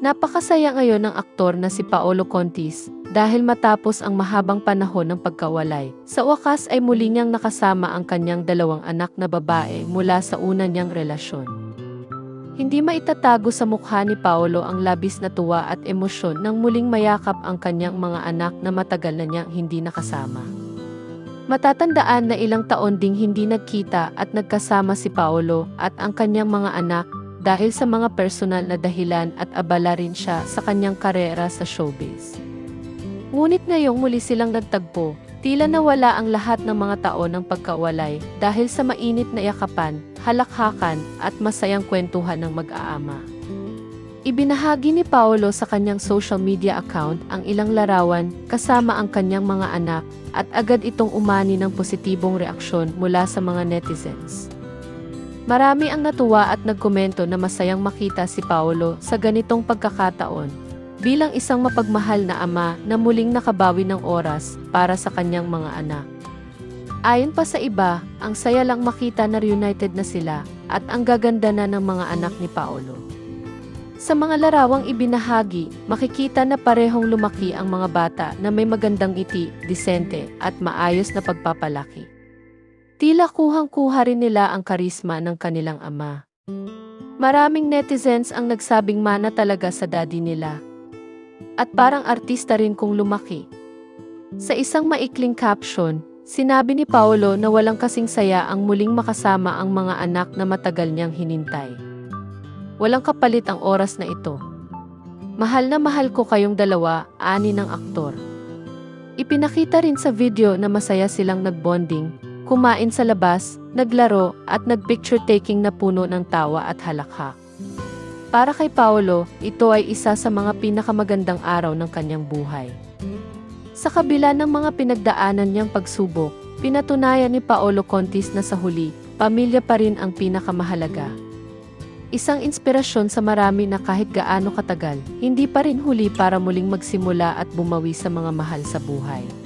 Napakasaya ngayon ng aktor na si Paolo Contis dahil matapos ang mahabang panahon ng pagkawalay, sa wakas ay muli niyang nakasama ang kanyang dalawang anak na babae mula sa una niyang relasyon. Hindi maitatago sa mukha ni Paolo ang labis na tuwa at emosyon nang muling mayakap ang kanyang mga anak na matagal na niyang hindi nakasama. Matatandaan na ilang taon ding hindi nagkita at nagkasama si Paolo at ang kanyang mga anak dahil sa mga personal na dahilan at abala rin siya sa kanyang karera sa showbiz. Ngunit ngayong muli silang nagtagpo, tila nawala ang lahat ng mga taon ng pagkawalay dahil sa mainit na yakapan, halakhakan at masayang kwentuhan ng mag-aama. Ibinahagi ni Paolo sa kanyang social media account ang ilang larawan kasama ang kanyang mga anak at agad itong umani ng positibong reaksyon mula sa mga netizens. Marami ang natuwa at nagkomento na masayang makita si Paolo sa ganitong pagkakataon bilang isang mapagmahal na ama na muling nakabawi ng oras para sa kanyang mga anak. Ayon pa sa iba, ang saya lang makita na reunited na sila at ang gaganda na ng mga anak ni Paolo. Sa mga larawang ibinahagi, makikita na parehong lumaki ang mga bata na may magandang ngiti, disente, at maayos na pagpapalaki. Tila kuhang-kuha rin nila ang karisma ng kanilang ama. Maraming netizens ang nagsabing mana talaga sa daddy nila. At parang artista rin kung lumaki. Sa isang maikling caption, sinabi ni Paolo na walang kasing saya ang muling makasama ang mga anak na matagal niyang hinintay. Walang kapalit ang oras na ito. Mahal na mahal ko kayong dalawa, ani ng aktor. Ipinakita rin sa video na masaya silang nagbonding, kumain sa labas, naglaro at nagpicture taking na puno ng tawa at halakhak. Para kay Paolo, ito ay isa sa mga pinakamagandang araw ng kanyang buhay. Sa kabila ng mga pinagdaanan niyang pagsubok, pinatunayan ni Paolo Contis na sa huli, pamilya pa rin ang pinakamahalaga. Isang inspirasyon sa marami na kahit gaano katagal, hindi pa rin huli para muling magsimula at bumawi sa mga mahal sa buhay.